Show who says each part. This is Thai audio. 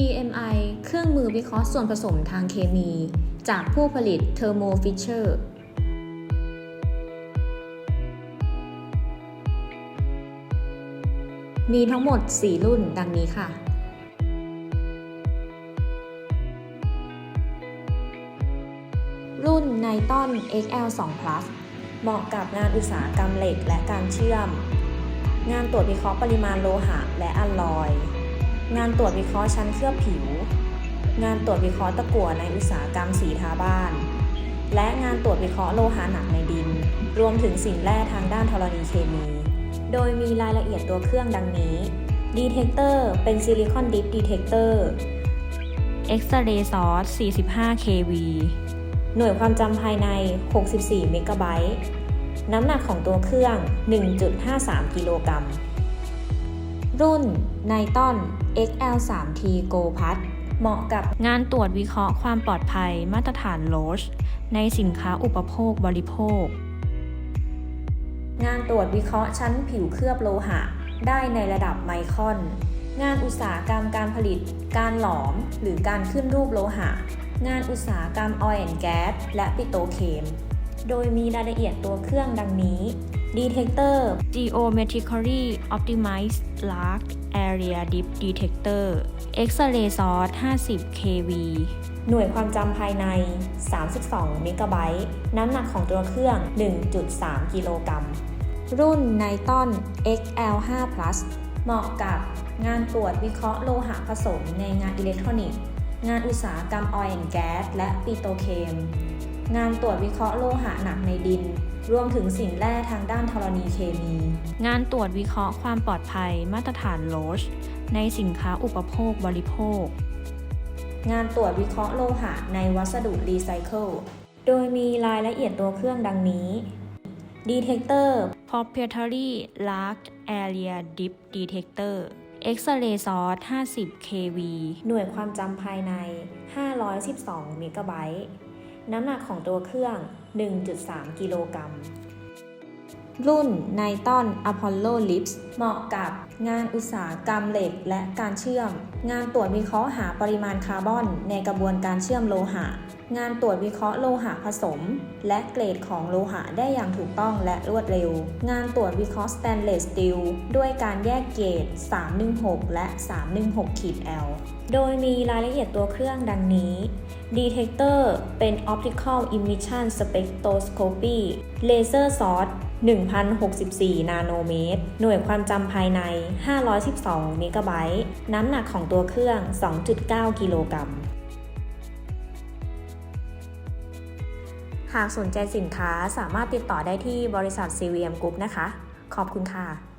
Speaker 1: PMI เครื่องมือวิเคราะห์ส่วนผสมทางเคมี จากผู้ผลิต Thermo Fisher มีทั้งหมด 4 รุ่นดังนี้ค่ะ รุ่นไนตอน XL2 Plus เหมาะกับงานอุตสาหกรรมเหล็กและการเชื่อม งานตรวจวิเคราะห์ปริมาณโลหะและอลลอย งานตรวจวิเคราะห์ชั้นเคลือบผิว งานตรวจวิเคราะห์ตะกั่วในอุตสาหกรรมสีทาบ้าน และงานตรวจวิเคราะห์โลหะหนักในดิน รวมถึงสิ่งแร่ทางด้านธรณีเคมี โดยมีรายละเอียดตัวเครื่องดังนี้ Detector เป็นซิลิคอนดิฟ Detector X-ray source 45 kV หน่วยความจำภายใน 64 เมกะไบต์ น้ำหนักของตัวเครื่อง 1.53 กิโลกรัม รุ่นไนตอน XL3T Go p a s เหมาะกับงานตรวจวิเคราะห์ความปลอดภัยมาตรฐานโลชในสินค้าอุปโภคบริโภค งานตรวจวิเคราะห์ชั้นผิวเคลือบโลหะ ได้ในระดับไมครอน งานอุตสาหกรรมการผลิต การหลอม หรือการขึ้นรูปโลหะ งานอุตสาหกรรมออยล์แอนด์แก๊สและปิโตรเคม โดยมีรายละเอียดตัวเครื่องดังนี้ Detector Geometrically Optimized Large Area Deep Detector X-ray source 50 kV หน่วยความจำภายใน 32 เมกะไบต์ น้ำหนักของตัวเครื่อง 1.3 กิโลกรัม รุ่นไนตอน XL5 Plus เหมาะกับงานตรวจวิเคราะห์โลหะผสมในงานอิเล็กทรอนิกส์ งานอุตสาหกรรมออยล์แอนด์แก๊สและปิโตรเคม งานตรวจวิเคราะห์โลหะหนักในดิน รวมถึงสิ่งแร่ทางด้านธรณีเคมี งานตรวจวิเคราะห์ความปลอดภัยมาตรฐานโลชในสินค้าอุปโภคบริโภค งานตรวจวิเคราะห์โลหะในวัสดุรีไซเคิล โดยมีรายละเอียดตัวเครื่องดังนี้ Detector Proprietary Large Area Deep Detector X-ray source 50 kV หน่วยความจำภายใน 512 เมกะไบต์ น้ำหนักของตัวเครื่อง 1.3 กิโลกรัม รุ่นไนตอน Apollo Lips เหมาะกับงานอุตสาหกรรมเหล็กและการเชื่อม งานตรวจวิเคราะห์หาปริมาณคาร์บอนในกระบวนการเชื่อมโลหะ งานตรวจวิเคราะห์โลหะผสม และเกรดของโลหะได้อย่างถูกต้องและรวดเร็ว งานตรวจวิเคราะห์สแตนเลสสตีลด้วยการแยกเกรด 316 และ 316ขีด L โดยมีรายละเอียดตัวเครื่องดังนี้ Detector เป็น Optical Emission Spectroscopy Laser Source 1064 นาโนเมตร หน่วยความจำภายใน 512 เมกะไบต์ น้ำหนักของตัวเครื่อง 2.9 กิโลกรัม หากสนใจสินค้าสามารถติดต่อได้ที่บริษัท CVM Group นะคะ ขอบคุณค่ะ